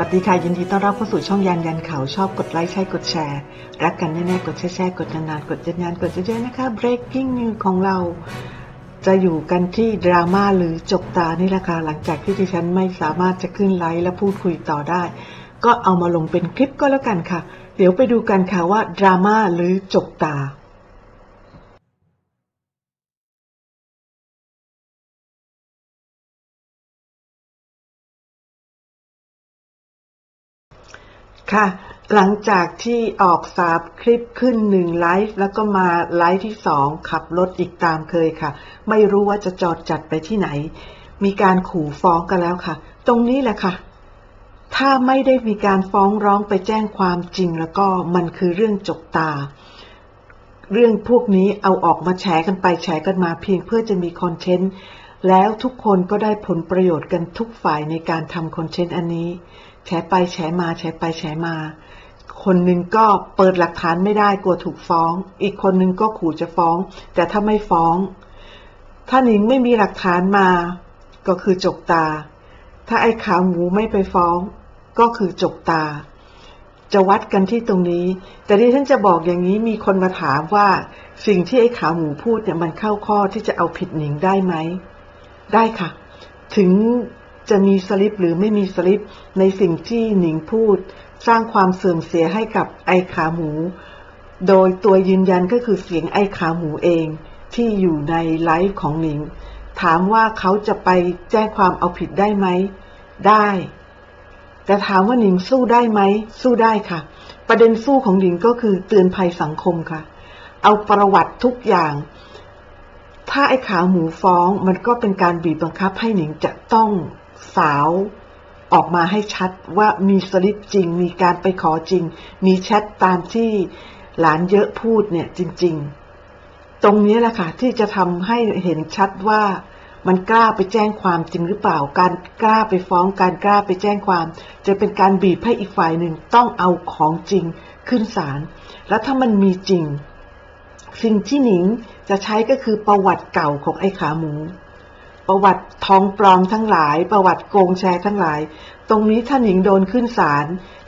วัสดีค่ะ ยินดีต้อนรับเข้าสู่ช่องยันยันเขาชอบกดไลค์ใช่กดแชร์ รักกันแน่ๆ กดแชร์แชร์กดนานๆกดนานๆกดเยอะๆนะคะ breaking news ของเรา จะอยู่กันที่ดราม่าหรือจบตานี่แหละค่ะหลังจากที่ดิฉันไม่สามารถจะขึ้นไลฟ์และพูดคุยต่อได้ ก็เอามาลงเป็นคลิปก็แล้วกันค่ะ เดี๋ยวไปดูกันค่ะว่าดราม่าหรือจบตา ค่ะ หลังจากที่ออกสามคลิปขึ้นหนึ่งไลฟ์แล้วก็มาไลฟ์ที่สองขับรถอีกตามเคยค่ะ ไม่รู้ว่าจะจอดจัดไปที่ไหน มีการขู่ฟ้องกันแล้วค่ะ ตรงนี้แหละค่ะ ถ้าไม่ได้มีการฟ้องร้องไปแจ้งความจริงแล้วก็มันคือเรื่องจกตา เรื่องพวกนี้เอาออกมาแฉกันไปแฉกันมาเพียงเพื่อจะมีคอนเทนต์แล้วทุกคนก็ได้ผลประโยชน์กันทุกฝ่ายในการทำคอนเทนต์อันนี้ แฉไปแฉมาแฉไปแฉมา คนหนึ่งก็เปิดหลักฐานไม่ได้กลัวถูกฟ้อง อีกคนหนึ่งก็ขู่จะฟ้อง แต่ถ้าไม่ฟ้อง ถ้าหนิงไม่มีหลักฐานมา ก็คือจกตา ถ้าไอ้ขาหมูไม่ไปฟ้อง ก็คือจกตา จะวัดกันที่ตรงนี้ แต่ที่ฉันจะบอกอย่างนี้มีคนมาถามว่าสิ่งที่ไอ้ขาหมูพูดเนี่ยมันเข้าข้อที่จะเอาผิดหนิงได้ไหม ได้ค่ะ ถึง จะมีสลิปหรือไม่มีสลิปในสิ่งที่หนิงพูด สร้างความเสื่อมเสียให้กับไอ้ขาหมู โดยตัวยืนยันก็คือเสียงไอ้ขาหมูเอง ที่อยู่ในไลฟ์ของหนิง ถามว่าเขาจะไปแจ้งความเอาผิดได้ไหม ได้ แต่ถามว่าหนิงสู้ได้ไหม สู้ได้ค่ะ ประเด็นสู้ของหนิงก็คือเตือนภัยสังคมค่ะ เอาประวัติทุกอย่างถ้าไอ้ขาหมูฟ้องมันก็เป็นการบีบบังคับให้หนิงจะต้อง สาวออกมาให้ชัดว่ามีสลิปจริง มีการไปขอจริง มีแชทตามที่หลานเยอะพูดเนี่ยจริง ๆ ตรงนี้แหละค่ะที่จะทำให้เห็นชัดว่ามันกล้าไปแจ้งความจริงหรือเปล่า การกล้าไปฟ้อง การกล้าไปแจ้งความ จะเป็นการบีบให้อีกฝ่ายหนึ่งต้องเอาของจริงขึ้นศาล แล้วถ้ามันมีจริง สิ่งที่หนิงจะใช้ก็คือประวัติเก่าของไอ้ขาหมู ประวัติทองปลอมทั้งหลาย ประวัติโกงแชร์ทั้งหลาย ตรงนี้ถ้านหนิงโดนขึ้นศาล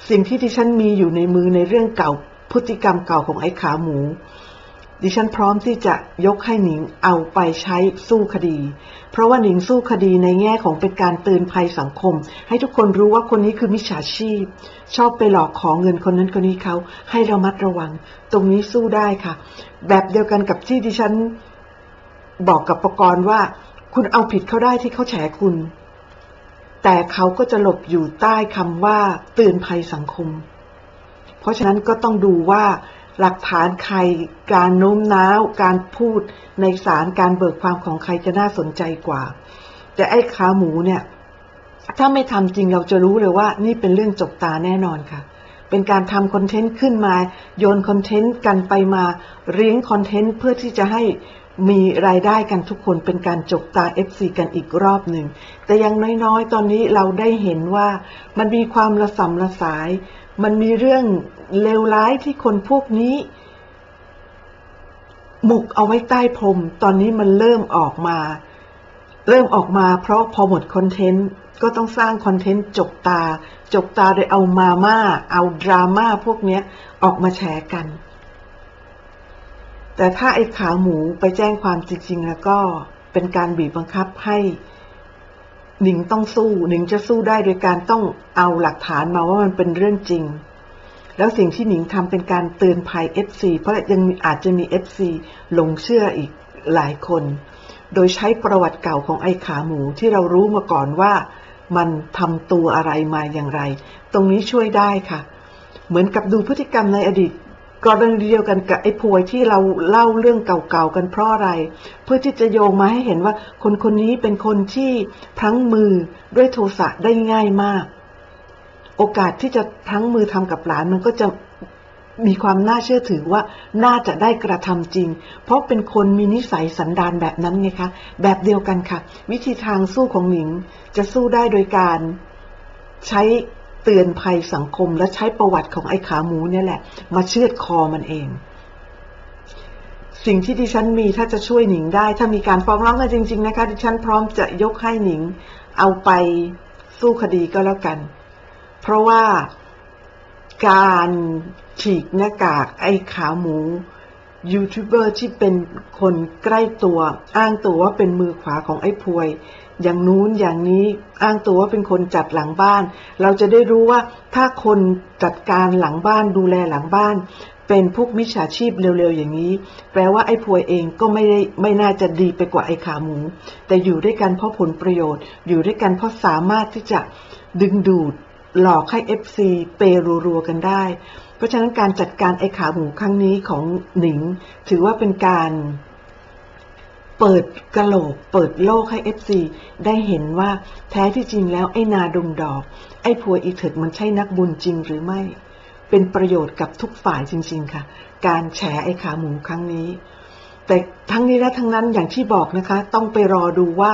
สิ่งที่ดิฉันมีอยู่ในมือในเรื่องเก่าพฤติกรรมเก่าของไอ้ขาหมู ดิฉันพร้อมที่จะยกให้หนิงเอาไปใช้สู้คดี เพราะว่าหนิงสู้คดีในแง่ของเป็นการเตือนภัยสังคม ให้ทุกคนรู้ว่าคนนี้คือมิจฉาชีพ ชอบไปหลอกขอเงินคนนั้นคนนี้เขาให้ระมัดระวัง ตรงนี้สู้ได้ค่ะ แบบเดียวกันกับที่ดิฉันบอกกับประกรณ์ว่า คุณเอาผิดเขาได้ที่เขาแฉคุณ แต่เขาก็จะหลบอยู่ใต้คำว่าเตือนภัยสังคม เพราะฉะนั้นก็ต้องดูว่าหลักฐานใครการโน้มน้าว การพูดในศาลการเบิกความของใครจะน่าสนใจกว่า แต่ไอ้ขาหมูเนี่ย ถ้าไม่ทำจริงเราจะรู้เลยว่า นี่เป็นเรื่องจบตาแน่นอนค่ะ เป็นการทำคอนเทนต์ขึ้นมา โยนคอนเทนต์กันไปมาเลี้ยงคอนเทนต์เพื่อที่จะให้ มีรายได้กันทุกคนเป็นการจบตา FC กันอีกรอบหนึ่ง แต่ยังน้อยๆ ตอนนี้เราได้เห็นว่ามันมีความระสำระสาย มันมีเรื่องเลวร้ายที่คนพวกนี้ หมกเอาไว้ใต้พรม ตอนนี้มันเริ่มออกมา เริ่มออกมาเพราะพอหมดคอนเทนต์ก็ต้องสร้างคอนเทนต์จกตา จกตาโดยเอามาม่า เอาดราม่าพวกนี้ออกมาแชร์กัน แต่ถ้าไอ้ขาหมูไปแจ้งความจริง ๆ แล้วก็เป็นการบีบบังคับให้หนิงต้องสู้หนิงจะสู้ได้โดยการต้องเอาหลักฐานมาว่ามันเป็นเรื่องจริง แล้วสิ่งที่หนิงทำเป็นการเตือนภัย FC เพราะยังอาจจะมี FC หลงเชื่ออีกหลายคน โดยใช้ประวัติเก่าของไอ้ขาหมูที่เรารู้มาก่อนว่า มันทำตัวอะไรมาอย่างไร ตรงนี้ช่วยได้ค่ะ เหมือนกับดูพฤติกรรมในอดีต กรณีเดียวกันกับไอ้พวยที่เราเล่าเรื่องเก่าๆกันเพราะอะไร เพื่อที่จะโยงมาให้เห็นว่าคนคนนี้เป็นคนที่พลั้งมือด้วยโทสะได้ง่ายมาก โอกาสที่จะพลั้งมือทำกับหลานมันก็จะมีความน่าเชื่อถือว่าน่าจะได้กระทำจริง เพราะเป็นคนมีนิสัยสันดานแบบนั้นไงคะ แบบเดียวกันค่ะ วิธีทางสู้ของหนิงจะสู้ได้โดยการใช้ เตือนภัยสังคมและใช้ประวัติของไอ้ขาหมูเนี่ยแหละ มาเชือดคอมันเอง สิ่งที่ดิฉันมีถ้าจะช่วยหนิงได้ ถ้ามีการฟ้องร้องกันจริง ๆ นะคะ ดิฉันพร้อมจะยกให้หนิง เอาไปสู้คดีก็แล้วกัน เพราะว่าการฉีกหน้ากากไอ้ขาหมู ยูทูบเบอร์ที่เป็นคนใกล้ตัว อ้างตัวว่าเป็นมือขวาของไอ้พวย อย่างนู้นอย่างนี้อ้างตัวว่าเป็นคนจัดหลังบ้าน เราจะได้รู้ว่าถ้าคนจัดการหลังบ้านดูแลหลังบ้าน เป็นพวกมิจฉาชีพเร็วๆอย่างนี้ แปลว่าไอ้พวยเองก็ไม่ได้ไม่น่าจะดีไปกว่าไอ้ขาหมู แต่อยู่ด้วยกันเพราะผลประโยชน์ อยู่ด้วยกันเพราะสามารถที่จะดึงดูดหลอกให้ FC เปรัวๆกันได้ เพราะฉะนั้นการจัดการไอ้ขาหมูครั้งนี้ของหนิง ถือว่าเป็นการเปิดกระโหลก เปิดโลกให้ FC ได้เห็นว่าแท้ที่จริงแล้วไอ้นาดงดอก ไอ้ผัวอีเถิดมันใช่นักบุญจริงหรือไม่ เป็นประโยชน์กับทุกฝ่ายจริง ๆ ค่ะ การแฉไอ้ขาหมูครั้งนี้ แต่ทั้งนี้และทั้งนั้นอย่างที่บอกนะคะ ต้องไปรอดูว่า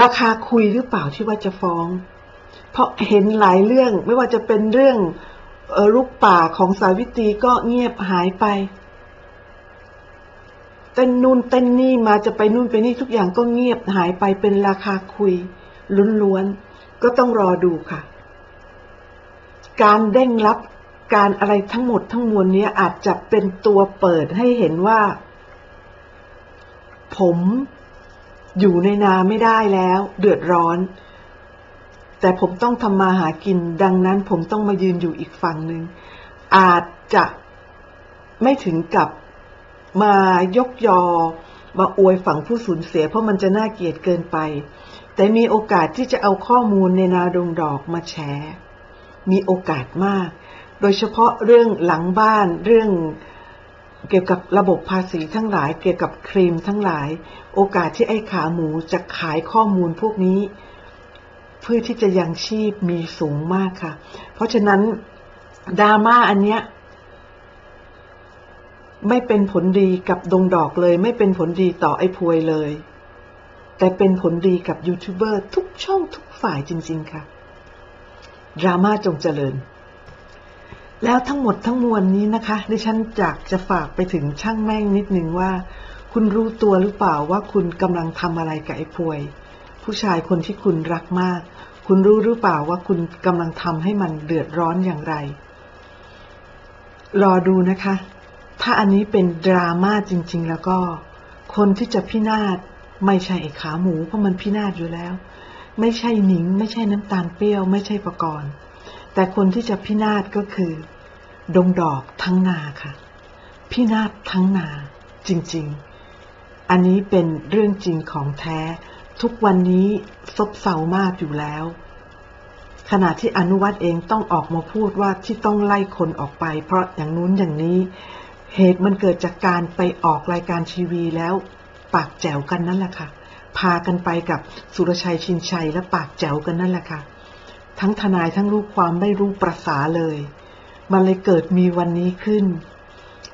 ราคาคุยหรือเปล่าที่ว่าจะฟ้อง เพราะเห็นหลายเรื่องไม่ว่าจะเป็นเรื่อง ลูกป่าของสาวิตรีก็เงียบหายไปเต้นนู่นเต้นนี่มาจะไปนู่นไปนี่ทุกอย่างก็เงียบหายไปเป็นราคาคุยล้วนๆก็ต้องรอดูค่ะ การเด้งรับการอะไรทั้งหมดทั้งมวลนี้อาจจะเป็นตัวเปิดให้เห็นว่า ผมอยู่ในนาไม่ได้แล้ว เดือดร้อน แต่ผมต้องทำมาหากิน ดังนั้นผมต้องมายืนอยู่อีกฝั่งหนึ่ง อาจจะไม่ถึงกับมายกยอ มาอวยฝั่งผู้สูญเสีย เพราะมันจะน่าเกลียดเกินไป แต่มีโอกาสที่จะเอาข้อมูลในนาดงดอกมาแชร์มีโอกาสมาก โดยเฉพาะเรื่องหลังบ้านเรื่องเกี่ยวกับระบบภาษีทั้งหลาย เกี่ยวกับครีมทั้งหลาย โอกาสที่ไอ้ขาหมูจะขายข้อมูลพวกนี้ พื่อที่จะยังชีพมีสูงมากค่ะ เพราะฉะนั้นดราม่าอันเนี้ยไม่เป็นผลดีกับดงดอกเลย ไม่เป็นผลดีต่อไอ้พวยเลย แต่เป็นผลดีกับยูทูบเบอร์ทุกช่องทุกฝ่ายจริง ๆ ค่ะ ดราม่าจงเจริญ แล้วทั้งหมดทั้งมวลนี้นะคะ ดิฉันอยากจะฝากไปถึงช่างแม่งนิดนึงว่า คุณรู้ตัวหรือเปล่าว่าคุณกำลังทำอะไรกับไอ้พวย ผู้ชายคนที่คุณรักมาก คุณรู้หรือเปล่าว่าคุณกำลังทำให้มันเดือดร้อนอย่างไร รอดูนะคะ ถ้าอันนี้เป็นดราม่าจริง ๆ แล้วก็ คนที่จะพินาศไม่ใช่ไอ้ขาหมูเพราะมันพินาศอยู่แล้ว ไม่ใช่หนิง ไม่ใช่น้ำตาลเปรี้ยว ไม่ใช่ประกรณ์แต่คนที่จะพินาศก็คือ ดงดอกทั้งนาค่ะ พินาศทั้งนาจริง ๆ อันนี้เป็นเรื่องจริงของแท้ ทุกวันนี้ซบเซามากอยู่แล้ว ขณะที่อนุวัตเองต้องออกมาพูดว่าที่ต้องไล่คนออกไป เพราะอย่างนู้นอย่างนี้ เหตุมันเกิดจากการไปออกรายการทีวีแล้ว ปากแจ๋วกันนั่นแหละค่ะ พากันไปกับสุรชัยชินชัยและปากแจ๋วกันนั่นแหละค่ะ ทั้งทนายทั้งลูกความไม่รู้ประษาเลย มันเลยเกิดมีวันนี้ขึ้น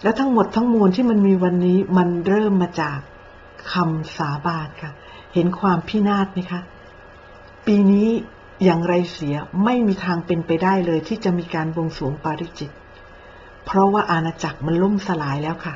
และทั้งหมดทั้งมวลที่มันมีวันนี้มันเริ่มมาจากคำสาบานค่ะ เห็นความพินาศไหมคะ ปีนี้อย่างไรเสียไม่มีทางเป็นไปได้เลยที่จะมีการบวงสรวงปาริจิต เพราะว่าอาณาจักรมันล่มสลายแล้วค่ะ